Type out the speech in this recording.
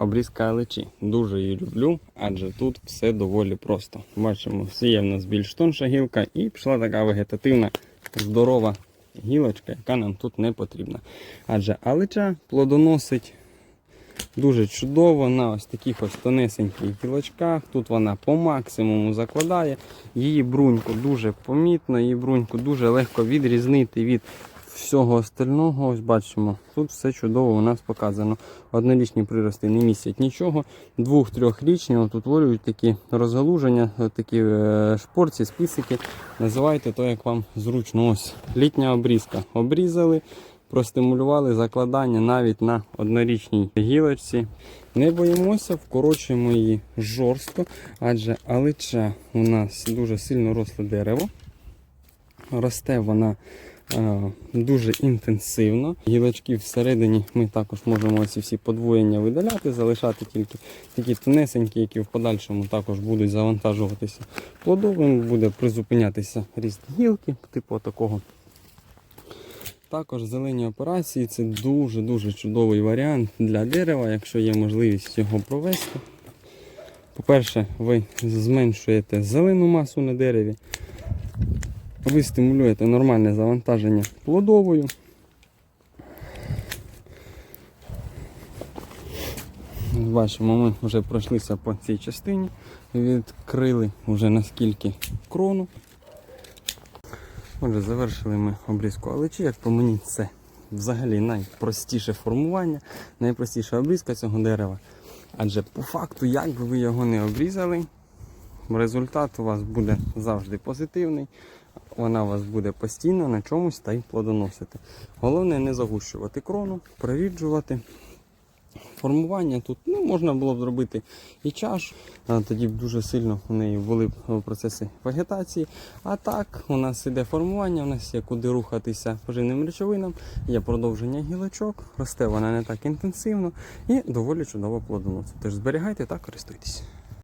обрізка алечі. Дуже її люблю, адже тут все доволі просто. Бачимо, всіє в нас більш тонша гілка і пішла така вегетативна, здорова гілочка, яка нам тут не потрібна. Адже алеча плодоносить дуже чудово на ось таких ось тонесеньких гілочках. Тут вона по максимуму закладає. Її бруньку дуже помітно, її бруньку дуже легко відрізнити від всього остального. Ось бачимо, тут все чудово у нас показано. Однорічні прирости не містять нічого. Двох-трьохрічні от утворюють такі розгалуження, от такі е, шпорці, списики. Називайте то, як вам зручно. Ось літня обрізка. Обрізали, простимулювали закладання навіть на однорічній гілочці. Не боїмося, вкорочуємо її жорстко, адже алича у нас дуже сильно росле дерево. Росте вона дуже інтенсивно. Гілочки всередині ми також можемо ці всі подвоєння видаляти, залишати тільки такі тонесенькі, які в подальшому також будуть завантажуватися плодовим, буде призупинятися ріст гілки, типу такого. Також зелені операції це дуже-дуже чудовий варіант для дерева, якщо є можливість його провести. По-перше, ви зменшуєте зелену масу на дереві, ви стимулюєте нормальне завантаження плодовою. Бачимо, ми вже пройшлися по цій частині, відкрили вже наскільки крону. Отже, завершили ми обрізку алечі. Як по мені, це взагалі найпростіше формування, найпростіша обрізка цього дерева. Адже по факту, як би ви його не обрізали, результат у вас буде завжди позитивний. Вона вас буде постійно на чомусь та й плодоносити. Головне не загущувати крону, провіджувати. Формування тут ну, можна було б зробити і чаш, тоді б дуже сильно у неї були б е, процеси вегетації. А так, у нас іде формування, у нас є куди рухатися поживним речовинам, є продовження гілочок, росте вона не так інтенсивно і доволі чудово плодоносить. Тож зберігайте та користуйтесь.